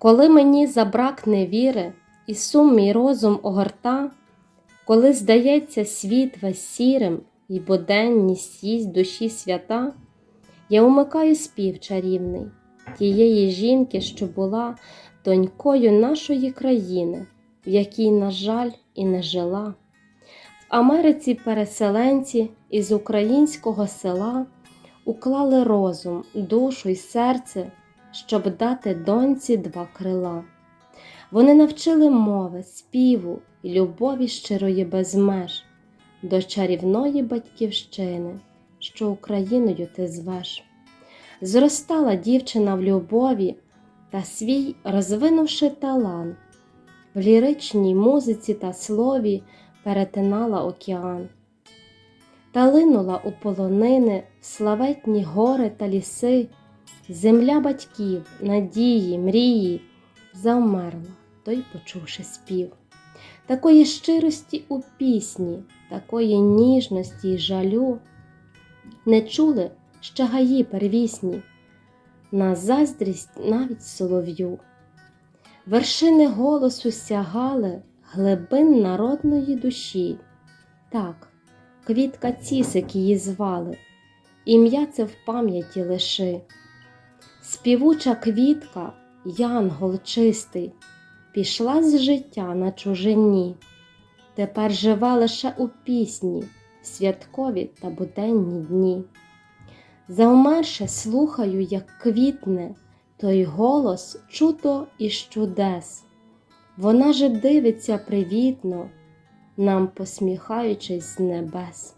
Коли мені забракне віри, і сум мій розум огорта, коли здається світ весь сірим, і буденність їсть душі свята, я умикаю спів чарівний тієї жінки, що була донькою нашої країни, в якій, на жаль, і не жила. В Америці переселенці із українського села уклали розум, душу й серце, щоб дати доньці два крила. Вони навчили мови, співу і любові щирої без меж до чарівної батьківщини, що Україною ти звеш. Зростала дівчина в любові та свій, розвинувши талант, в ліричній музиці та слові перетинала океан. Та линула у полонини в славетні гори та ліси, земля батьків, надії, мрії, завмерла, той почувши спів. Такої щирості у пісні, такої ніжності й жалю не чули ще гаї первісні, на заздрість навіть солов'ю. Вершини голосу сягали глибин народної душі. Так, квітка цісик її звали, ім'я це в пам'яті лиши. Співуча квітка, янгол чистий, пішла з життя на чужині, тепер живе лише у пісні, в святкові та буденні дні. Завмерше слухаю, як квітне той голос чуто із чудес. Вона же дивиться привітно, нам посміхаючись з небес.